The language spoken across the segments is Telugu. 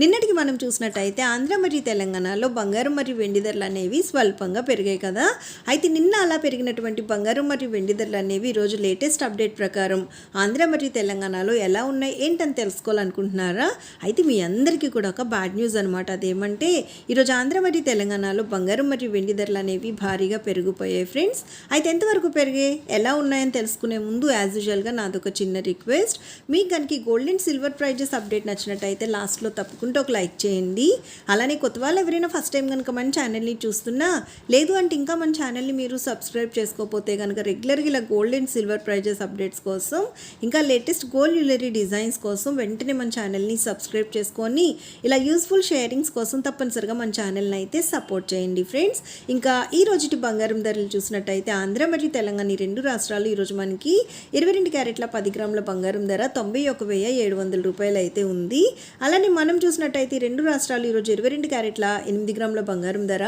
నిన్నటికి మనం చూసినట్టయితే ఆంధ్ర మరియు తెలంగాణలో బంగారం మరియు వెండి ధరలు అనేవి స్వల్పంగా పెరిగాయి కదా. అయితే నిన్న అలా పెరిగినటువంటి బంగారం మరియు వెండి ధరలు అనేవి ఈరోజు లేటెస్ట్ అప్డేట్ ప్రకారం ఆంధ్ర మరియు తెలంగాణలో ఎలా ఉన్నాయి ఏంటని తెలుసుకోవాలనుకుంటున్నారా? అయితే మీ అందరికీ కూడా ఒక బ్యాడ్ న్యూస్ అనమాట అదేమంటే ఈరోజు ఆంధ్ర మరియు తెలంగాణలో బంగారం మరియు వెండి ధరలు అనేవి భారీగా పెరిగిపోయాయి ఫ్రెండ్స్. అయితే ఎంతవరకు పెరిగాయి ఎలా ఉన్నాయని తెలుసుకునే ముందు యాజ్ యూజువల్గా నాదొక చిన్న రిక్వెస్ట్. మీకు కనుక gold and silver prizes update నచ్చినట్టయితే లాస్ట్లో తప్పకుండా ఒక లైక్ చేయండి. అలానే కొత్త వాళ్ళు ఎవరైనా ఫస్ట్ టైం కనుక మన ఛానల్ని చూస్తున్నా లేదు అంటే ఇంకా మన ఛానల్ని మీరు సబ్స్క్రైబ్ చేసుకోకపోతే కనుక రెగ్యులర్గా ఇలా gold and silver prizes updates కోసం ఇంకా లేటెస్ట్ గోల్డ్ జ్యువెలరీ డిజైన్స్ కోసం వెంటనే మన ఛానల్ని సబ్స్క్రైబ్ చేసుకొని ఇలా యూస్ఫుల్ షేరింగ్స్ కోసం తప్పనిసరిగా మన ఛానల్ని అయితే సపోర్ట్ చేయండి ఫ్రెండ్స్ ఇంకా ఈ రోజుటి బంగారం ధరలు చూసినట్టయితే ఆంధ్ర మరియు తెలంగాణ ఈ రెండు రాష్ట్రాలు ఈరోజు మనకి ఇరవై రెండు క్యారెట్ల పది గ్రాముల బంగారం ధర తొంభై ఒక వెయ్యి ఏడు వందల రూపాయలు అయితే ఉంది. అలానే మనం చూసినట్టయితే రెండు రాష్ట్రాలు ఈరోజు ఇరవై రెండు క్యారెట్ల ఎనిమిది గ్రాముల బంగారం ధర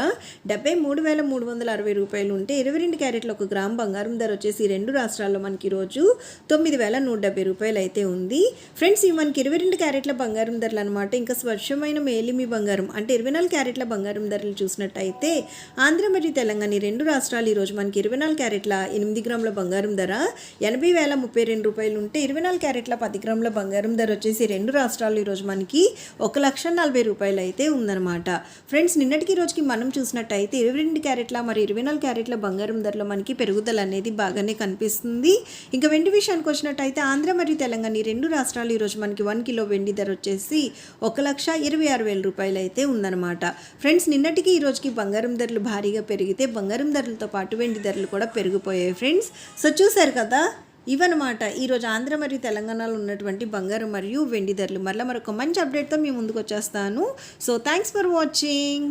డెబ్బై మూడు వేల మూడు వందల అరవై రూపాయలు ఉంటే ఇరవై రెండు క్యారెట్ల ఒక గ్రామ్ బంగారం ధర వచ్చేసి రెండు రాష్ట్రాల్లో మనకి ఈరోజు తొమ్మిది వేల నూట డెబ్బై రూపాయలు అయితే ఉంది. ఫ్రెండ్స్ ఇవి మనకి ఇరవై రెండు క్యారెట్ల బంగారం ధరలు అనమాట ఇంకా స్వచ్ఛమైన మేలిమి బంగారం అంటే ఇరవై నాలుగు క్యారెట్ల బంగారం ధరలు చూసినట్టయితే ఆంధ్ర మరియు తెలంగాణ ఈ రెండు రాష్ట్రాలు ఈరోజు మనకి ఇరవై నాలుగు క్యారెట్ల ఎనిమిది గ్రాముల బంగారం ధర ఎనభై వేల ముప్పై రెండు రూపాయలు ఉంటే ఇరవై నాలుగు క్యారెట్ల పది గ్రాముల బంగారం ధర వచ్చేసి రెండు రాష్ట్రాలు ఈరోజు మనకి ఒక లక్ష నలభై రూపాయలు అయితే ఉందన్నమాట. ఫ్రెండ్స్ నిన్నటికి రోజుకి మనం చూసినట్టయితే ఇరవై రెండు క్యారెట్ల మరి ఇరవై నాలుగు క్యారెట్ల బంగారం ధరలో మనకి పెరుగుదల అనేది బాగానే కనిపిస్తుంది. ఇంకా వెండి విషయానికి వచ్చినట్టయితే ఆంధ్ర మరియు తెలంగాణ ఈ రెండు రాష్ట్రాలు ఈరోజు మనకి వన్ కిలో వెండి ధర వచ్చేసి ఒక లక్ష ఇరవై ఆరు వేల రూపాయలు అయితే ఉందన్నమాట. ఫ్రెండ్స్ నిన్నటికి ఈ రోజుకి బంగారం ధరలు భారీగా పెరిగితే బంగారం ధరలతో పాటు వెండి ధరలు కూడా పెరిగిపోయాయి ఫ్రెండ్స్. సో చూశారు కదా? ఇవన్నమాట ఈరోజు ఆంధ్ర మరియు తెలంగాణలో ఉన్నటువంటి బంగారం మరియు వెండి ధరలు. మరలా మరొక మంచి అప్డేట్తో మీ ముందుకు వచ్చేస్తాను. So thanks for watching